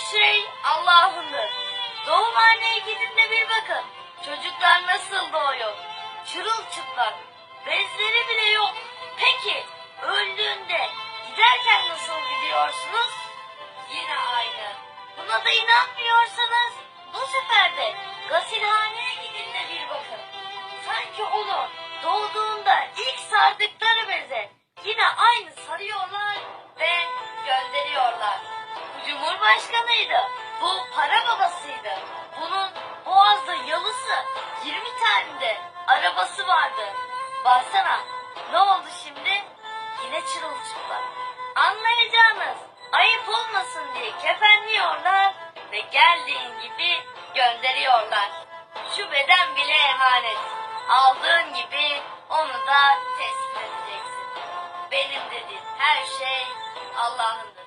şey Allah'ındır. Doğumhaneye gidin de bir bakın. Çocuklar nasıl doğuyor? Çırılçıplak. Bezleri bile yok. Peki öldüğünde giderken nasıl gidiyorsunuz? Yine aynı. Buna da inanmıyorsanız bu sefer de gasilhaneye gidin de bir bakın. Sanki onu doğduğunda ilk sardıkları beze Bu Cumhurbaşkanıydı. Bu para babasıydı. Bunun boğazda yalısı 20 tane de arabası vardı. Baksana ne oldu şimdi? Yine çırılçıplak. Anlayacağınız ayıp olmasın diye kefenliyorlar ve geldiğin gibi gönderiyorlar. Şu beden bile emanet. Aldığın gibi onu da teslim edeceksin. Benim dediğim her şey Allah'ındır.